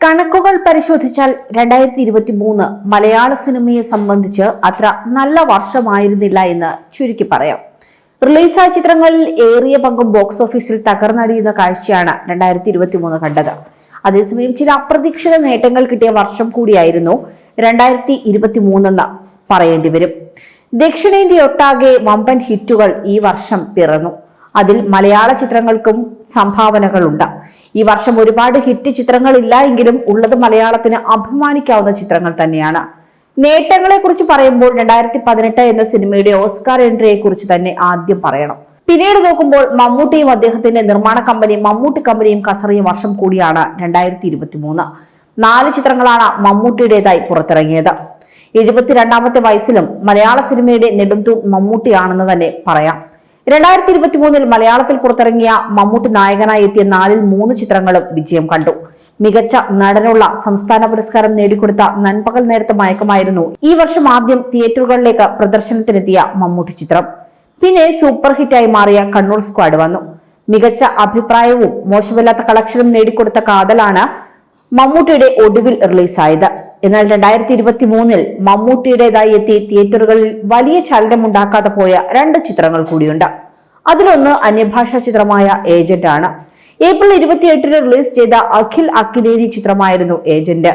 കണക്കുകൾ പരിശോധിച്ചാൽ രണ്ടായിരത്തി ഇരുപത്തി മൂന്ന് മലയാള സിനിമയെ സംബന്ധിച്ച് അത്ര നല്ല വർഷമായിരുന്നില്ല എന്ന് ചുരുക്കി പറയാം. റിലീസായ ചിത്രങ്ങളിൽ ഏറിയ പങ്കും ബോക്സ് ഓഫീസിൽ തകർന്നടിയുന്ന കാഴ്ചയാണ് രണ്ടായിരത്തി ഇരുപത്തി മൂന്ന് കണ്ടത്. അതേസമയം ചില അപ്രതീക്ഷിത നേട്ടങ്ങൾ കിട്ടിയ വർഷം കൂടിയായിരുന്നു രണ്ടായിരത്തി ഇരുപത്തി മൂന്നെന്ന് പറയേണ്ടി വരും. ദക്ഷിണേന്ത്യയൊട്ടാകെ വമ്പൻ ഹിറ്റുകൾ ഈ വർഷം പിറന്നു. അതിൽ മലയാള ചിത്രങ്ങൾക്കും സംഭാവനകളുണ്ട്. ഈ വർഷം ഒരുപാട് ഹിറ്റ് ചിത്രങ്ങൾ ഇല്ല എങ്കിലും ഉള്ളത് മലയാളത്തിന് അഭിമാനിക്കാവുന്ന ചിത്രങ്ങൾ തന്നെയാണ്. നേട്ടങ്ങളെ കുറിച്ച് പറയുമ്പോൾ രണ്ടായിരത്തി പതിനെട്ട് എന്ന സിനിമയുടെ ഓസ്കാർ എൻട്രിയെ കുറിച്ച് തന്നെ ആദ്യം പറയണം. പിന്നീട് നോക്കുമ്പോൾ മമ്മൂട്ടിയും അദ്ദേഹത്തിന്റെ നിർമ്മാണ കമ്പനി മമ്മൂട്ടി കമ്പനിയും കസറിയ വർഷം കൂടിയാണ് രണ്ടായിരത്തി ഇരുപത്തി മൂന്ന് നാല് ചിത്രങ്ങളാണ് മമ്മൂട്ടിയുടേതായി പുറത്തിറങ്ങിയത്. എഴുപത്തിരണ്ടാമത്തെ വയസ്സിലും മലയാള സിനിമയുടെ നെടുംതൂൺ മമ്മൂട്ടിയാണെന്ന് തന്നെ പറയാം. രണ്ടായിരത്തി ഇരുപത്തി മൂന്നിൽ മലയാളത്തിൽ പുറത്തിറങ്ങിയ മമ്മൂട്ടി നായകനായി എത്തിയ നാലിൽ മൂന്ന് ചിത്രങ്ങളും വിജയം കണ്ടു. മികച്ച നടനുള്ള സംസ്ഥാന പുരസ്കാരം നേടിക്കൊടുത്ത നൻപകൽ നേരത്തെ മയക്കമായിരുന്നു ഈ വർഷം ആദ്യം തിയേറ്ററുകളിലേക്ക് പ്രദർശനത്തിനെത്തിയ മമ്മൂട്ടി ചിത്രം. പിന്നെ സൂപ്പർ ഹിറ്റായി മാറിയ കണ്ണൂർ സ്ക്വാഡ് വന്നു. മികച്ച അഭിപ്രായവും മോശമില്ലാത്ത കളക്ഷനും നേടിക്കൊടുത്ത കാതലാണ് മമ്മൂട്ടിയുടെ ഒടുവിൽ റിലീസായത്. എന്നാൽ രണ്ടായിരത്തി ഇരുപത്തി മൂന്നിൽ മമ്മൂട്ടിയുടേതായി എത്തി തിയേറ്ററുകളിൽ വലിയ ചലനമുണ്ടാക്കാതെ പോയ രണ്ട് ചിത്രങ്ങൾ കൂടിയുണ്ട്. അതിലൊന്ന് അന്യഭാഷാ ചിത്രമായ ഏജന്റ് ആണ്. ഏപ്രിൽ ഇരുപത്തിയെട്ടിന് റിലീസ് ചെയ്ത അഖിൽ അക്കിനേരി ചിത്രമായിരുന്നു ഏജന്റ്.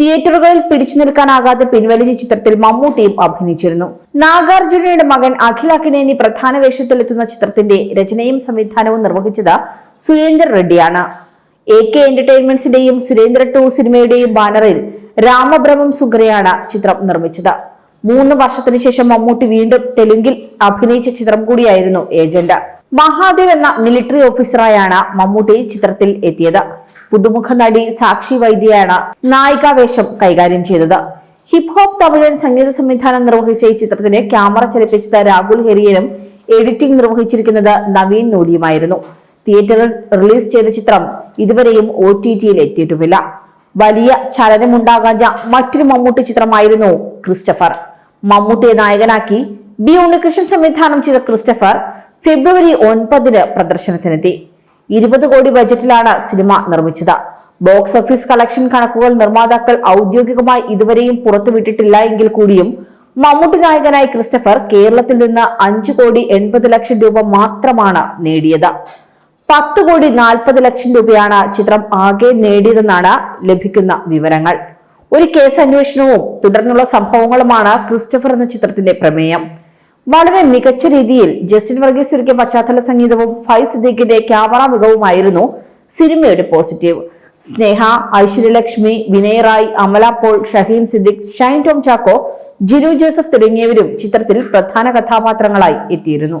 തിയേറ്ററുകളിൽ പിടിച്ചു നിൽക്കാനാകാതെ പിൻവലിഞ്ഞ ചിത്രത്തിൽ മമ്മൂട്ടിയും അഭിനയിച്ചിരുന്നു. നാഗാർജുനയുടെ മകൻ അഖിൽ അക്കിനേനി പ്രധാന വേഷത്തിലെത്തുന്ന ചിത്രത്തിന്റെ രചനയും സംവിധാനവും നിർവഹിച്ചത് സുരേന്ദ്ര റെഡ്ഡിയാണ്. എ കെ എന്റർടൈൻമെന്റ്സിന്റെയും സുരേന്ദ്ര ടു സിനിമയുടെയും ബാനറിൽ രാമബ്രഹ്മം സുഗ്രയാണ് ചിത്രം നിർമ്മിച്ചത്. മൂന്ന് വർഷത്തിന് ശേഷം മമ്മൂട്ടി വീണ്ടും തെലുങ്കിൽ അഭിനയിച്ച ചിത്രം കൂടിയായിരുന്നു ഏജന്റ് മഹാദേവ് എന്ന മിലിറ്ററി ഓഫീസറായാണ് മമ്മൂട്ടി ചിത്രത്തിൽ എത്തിയത്. പുതുമുഖ നടി സാക്ഷി വൈദ്യയാണ് നായികാവേഷം കൈകാര്യം ചെയ്തത്. ഹിപ് ഹോപ്പ് തമിഴൻ സംഗീത സംവിധാനം നിർവഹിച്ച ഈ ചിത്രത്തിന് ക്യാമറ ചലിപ്പിച്ചത് രാഹുൽ ഹെരിയനും എഡിറ്റിംഗ് നിർവഹിച്ചിരിക്കുന്നത് നവീൻ നൂലിയുമായിരുന്നു. തിയേറ്ററിൽ റിലീസ് ചെയ്ത ചിത്രം ഇതുവരെയും ഒ ടി ടിയിൽ എത്തിയിട്ടുമില്ല വലിയ ചലനമുണ്ടാകാഞ്ഞ മറ്റൊരു മമ്മൂട്ടി ചിത്രമായിരുന്നു ക്രിസ്റ്റഫർ. മമ്മൂട്ടിയെ നായകനാക്കി ബി ഉണ്ണികൃഷ്ണൻ സംവിധാനം ചെയ്ത ക്രിസ്റ്റഫർ ഫെബ്രുവരി ഒൻപതിന് പ്രദർശനത്തിനെത്തി. ഇരുപത് കോടി ബജറ്റിലാണ് സിനിമ നിർമ്മിച്ചത്. ബോക്സ് ഓഫീസ് കളക്ഷൻ കണക്കുകൾ നിർമ്മാതാക്കൾ ഔദ്യോഗികമായി ഇതുവരെയും പുറത്തുവിട്ടിട്ടില്ല എങ്കിൽ കൂടിയും മമ്മൂട്ടി നായകനായ ക്രിസ്റ്റഫർ കേരളത്തിൽ നിന്ന് അഞ്ചു കോടി എൺപത് ലക്ഷം രൂപ മാത്രമാണ് നേടിയത്. പത്ത് കോടി നാൽപ്പത് ലക്ഷം രൂപയാണ് ചിത്രം ആകെ നേടിയതെന്നാണ് ലഭിക്കുന്ന വിവരങ്ങൾ. ഒരു കേസ് അന്വേഷണവും തുടർന്നുള്ള സംഭവങ്ങളുമാണ് ക്രിസ്റ്റഫർ എന്ന ചിത്രത്തിന്റെ പ്രമേയം. വളരെ മികച്ച രീതിയിൽ ജസ്റ്റിൻ വർഗീസ് ഒരുക്കിയ പശ്ചാത്തല സംഗീതവും ഫൈ സിദ്ദീഖിന്റെ ക്യാമറ മികവുമായിരുന്നു സിനിമയുടെ പോസിറ്റീവ്. സ്നേഹ ഐശ്വര്യലക്ഷ്മി വിനയ് റായ് അമല പോൾ ഷഹീൻ സിദ്ദിഖ് ഷൈൻ ടോം ചാക്കോ ജിനു ജോസഫ് തുടങ്ങിയവരും ചിത്രത്തിൽ പ്രധാന കഥാപാത്രങ്ങളായി എത്തിയിരുന്നു.